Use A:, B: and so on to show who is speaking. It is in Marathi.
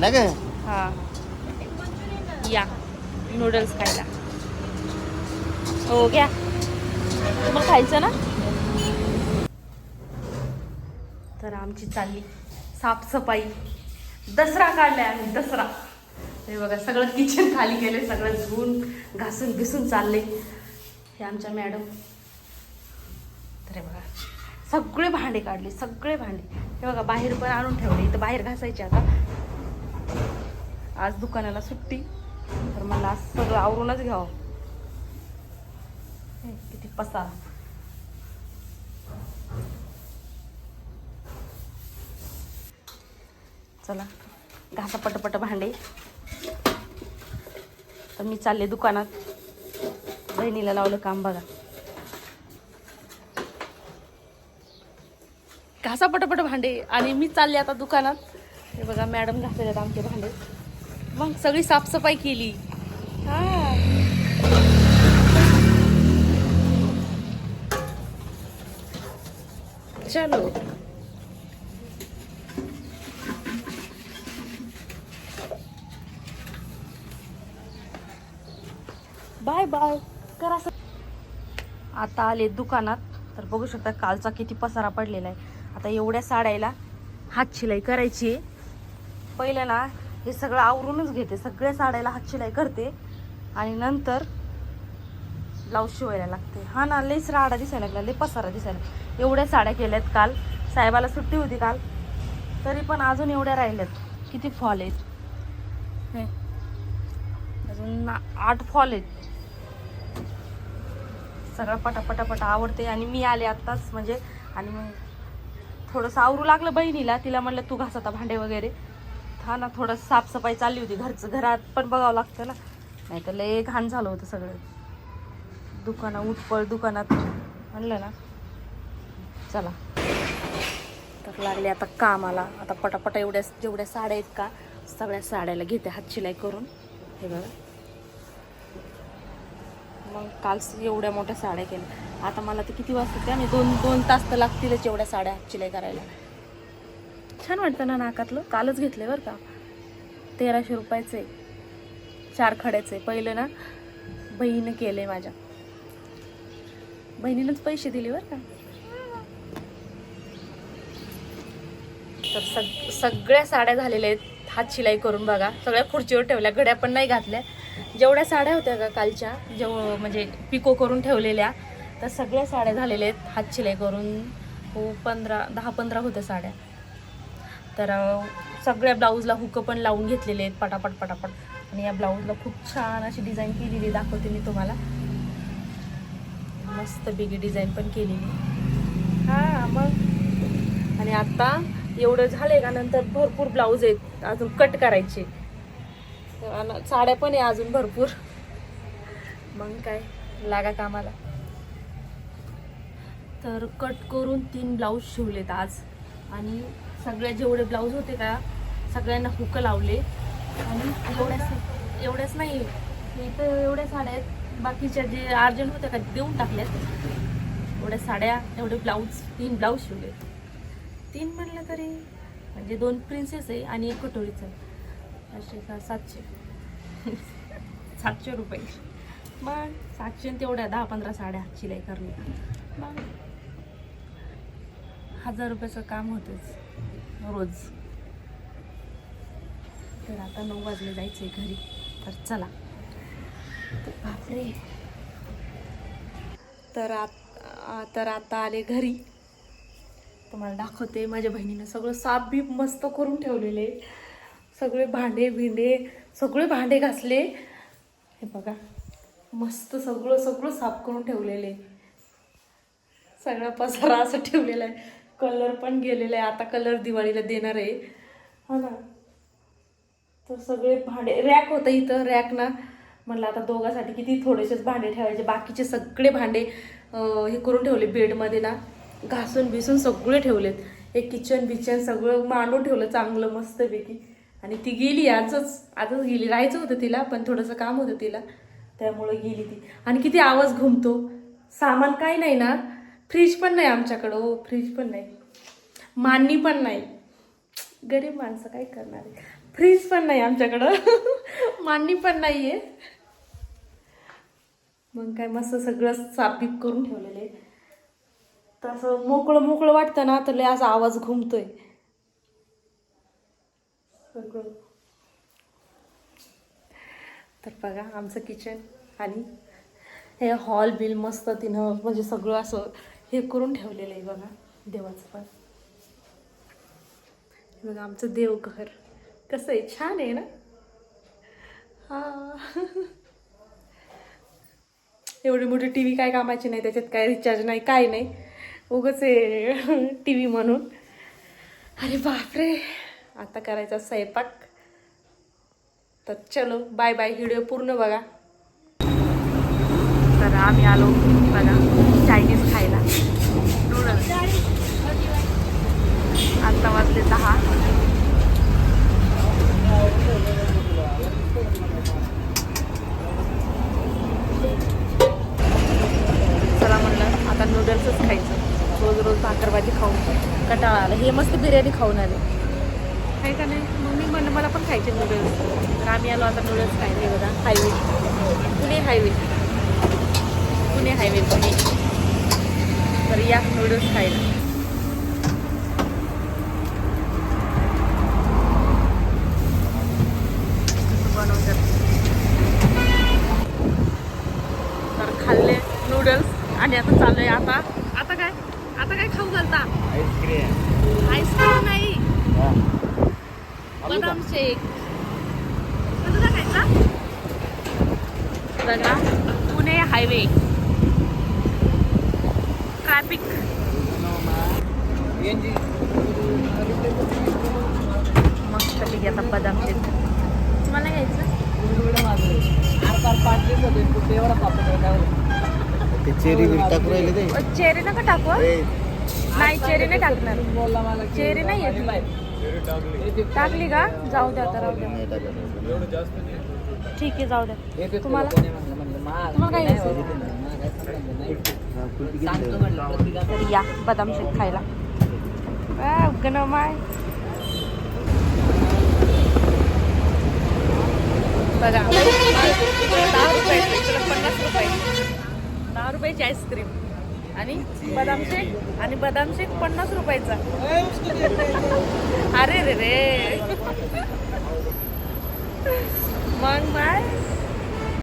A: ना ग?
B: हा. या. नूडल्स खायला. हो घ्या. तुम्हाला खायचं ना? तर आमची चालली साफसफाई. दसरा काढलाय आम्ही दसरा. हे बघा सगळं किचन खाली गेले सगळं धुवून घासून घिसून चालले हे आमच्या मॅडम तर हे बघा सगळे भांडे काढले सगळे भांडे. हे बघा बाहेर पण आणून ठेवले. इथं बाहेर घासायचे आता. आज दुकानाला सुट्टी तर मला आज सगळं आवरूनच घ्यावं. किती पसा चला घासा पटपट भांडे. तर मी चालले दुकानात. बहिणीला लावलं काम बघा. घासा पटपट भांडे. आणि मी चालले आता दुकानात. हे बघा मॅडम घासलेले आहेत आमचे भांडे. मग सगळी साफसफाई केली. हां. चलो. Bye bye. करा आता आले दुकानात. तर बघू शकता कालचा किती पसारा पडलेला आहे. आता एवढ्या साड्याला हात शिलाई करायची आहे. पहिलं ना हे सगळं आवरूनच घेते. सगळ्या साड्याला हात शिलाई करते. आणि नंतर ब्लाऊज शिवायला लागते. हा ना लेस राडा दिसायला लागला लई पसारा दिसायला एवढ्या साड्या केल्यात काल. साहेबाला सुट्टी होती काल. तरी पण अजून एवढ्या राहिल्यात. किती फॉल आहेत. अजून ना- आठ फॉल आहेत. सगळं पटापटापट आवडते. आणि मी आले आत्ताच म्हणजे आणि मग थोडंसं आवरू लागलं बहिणीला. तिला म्हणलं तू घास आता भांडे वगैरे. हा ना थोडं साफसफाई चालली होती घरचं. घरात पण बघावं लागतं ना. नाही तर लय घाण झालं होतं सगळं. दुकानात उठपळ दुकानात म्हणलं ना. चला. तर लागले आता कामाला. आता पटापटा एवढ्या जेवढ्या साड्या आहेत का सगळ्या साड्याला घेते हात शिलाई करून. हे बघा. मग काल एवढ्या मोठ्या साड्या केल्या. आता मला ते किती वाजता त्या दोन दोन तास तर लागतीलच एवढ्या साड्या हात शिलाई करायला. छान वाटतं ना नाकातलं. कालच घेतले बरं का? तेराशे रुपयाचे. चार खड्याचे. पहिलं ना बहीण केले माझ्या. बहिणीनंच पैसे दिले बरं का? तर सग सगळ्या साड्या झालेल्या आहेत. हात शिलाई करून बघा. सगळ्या खुर्चीवर ठेवल्या. घड्या पण नाही घातल्या. जेवढ्या साड्या होत्या का कालच्या जेव म्हणजे पिको करून ठेवलेल्या तर सगळ्या साड्या झालेल्या आहेत. हात शिलाई करून हो पंधरा दहा पंधरा होत्या साड्या. तर सगळ्या ब्लाऊजला हुकं पण लावून घेतलेले आहेत पटापट पटापट. आणि या ब्लाऊजला खूप छान अशी डिझाईन केलेली दाखवते मी तुम्हाला. मस्त बिगी डिझाईन पण केलेली. हा मग. आणि आता एवढं झालंय का नंतर भरपूर ब्लाऊज आहेत अजून कट करायचे. साड्या पण आहे अजून भरपूर. मग काय लागा कामाला. तर कट करून तीन ब्लाऊज शिवलेत आज. आणि सगळे जेवढे ब्लाऊज होते का सगळ्यांना हुक लावले. आणि एवढ्याच एवढ्याच नाही इथं एवढ्या साड्या आहेत. बाकीच्या जे अर्जंट होत्या का देऊन टाकल्यात. एवढ्या साड्या एवढे ब्लाऊज तीन ब्लाऊज शिवले. तीन म्हणलं तरी म्हणजे दोन प्रिन्सेस आहे आणि एक कटोरीचं आहे. असे का सातशे. सातशे रुपये. मग सातशे आणि तेवढ्या दहा पंधरा साड्या शिलाई करणे. मग हजार रुपयाचं काम होतंच. रोज. तर आता नऊ वाजले जायचं आहे घरी. तर चला. बापरे. तर आत तर आता आले घरी. तुम्हाला दाखवते माझ्या बहिणीनं सगळं साफ बी मस्त करून ठेवलेले. सगळे भांडे भिंडे सगळे भांडे घासले. हे बघा मस्त सगळं सगळं साफ करून ठेवलेले. सगळा पसारा असं ठेवलेला आहे. कलर पण गेलेला आहे. आता कलर दिवाळीला देणार आहे. हो ना. तर सगळे भांडे रॅक होतं इथं रॅक ना. म्हटलं आता दोघांसाठी किती थोडेसेच भांडे ठेवायचे. बाकीचे सगळे भांडे हे करून ठेवले बेडमध्ये ना. घासून बिसून सगळे ठेवलेत. एक किचन बिचन सगळं मांडून ठेवलं चांगलं मस्तपैकी. आणि ती गेली आजच. आजच गेली. राहायचं होतं तिला पण थोडंसं काम होतं तिला. त्यामुळं गेली ती. आणि किती आवाज घुमतो. सामान काय नाही ना. फ्रीज पण नाही आमच्याकडं हो फ्रीज पण नाही. मांडणी पण नाही. गरीब माणसं काय करणार आहे? फ्रीज पण नाही आमच्याकडं. मांडणी पण नाहीये. मग काय मस्त सगळं साफीप करून ठेवलेलं आहे. तसं मोकळं मोकळं वाटतं ना तर लय असा आवाज घुमतोय. सगळं. तर बघा आमचं किचन आणि हे हॉल बिल मस्त तिनं म्हणजे सगळं असं हे करून ठेवलेलं आहे बघा देवाचं पण बघा आमचं देवघर. कसं आहे? छान आहे ना? हा. एवढी मोठी टी व्ही काय कामाची नाही त्याच्यात काय रिचार्ज नाही काय नाही. उगच आहे टी व्ही म्हणून. अरे बापरे. आता करायचा स्वयंपाक. तर चलो बाय बाय व्हिडिओ पूर्ण बघा. तर आम्ही आलो बघा चायनीज खायला नूडल्स आता वाजले दहा चला म्हणलं आता नूडल्सच खायचं. रोज रोज भाकर भाजी खाऊन. कटाळा आला हे मस्त बिर्याणी खाऊन आले. आहे का नाही? मग मी म्हणलं मला पण खायचे नूडल्स तर आम्ही आलो आता नूडल्स खायचे बघा. Highway Pune highway Pune highway Pune तर या नूडल्स खायला. बनवतात. तर खाल्ले नूडल्स आणि आता चालू आहे आता. आता काय? आता काय खाऊ घालता? आईस्क्रीम नाही. बदाम शेक कसं खायचा? बघा पुणे हायवे ट्रॅफिक मस्त ठीक आता बदाम शेक तुम्हाला घ्यायचं?
A: ते चेरी बीर टाकून राहिले ते.
B: अ, चेरी नका टाकू हं? नाही चेरी नाही टाकणार. चेरी नाही येत टाकली का? जाऊ द्या आता राहू द्या.
A: नाही टाकायचं.
B: ठीक आहे जाऊ द्या. तुम्हाला तुम्हाला काय घ्यायचं
A: हा, कुल्फी घेतलं.
B: तर या बदाम शेक खायला. बघा दहा रुपये पन्नास रुपयाची आईस्क्रीम. आणि बदाम शेक. आणि बदाम शेक पन्नास रुपयाचा. अरे रे रे. मग बाय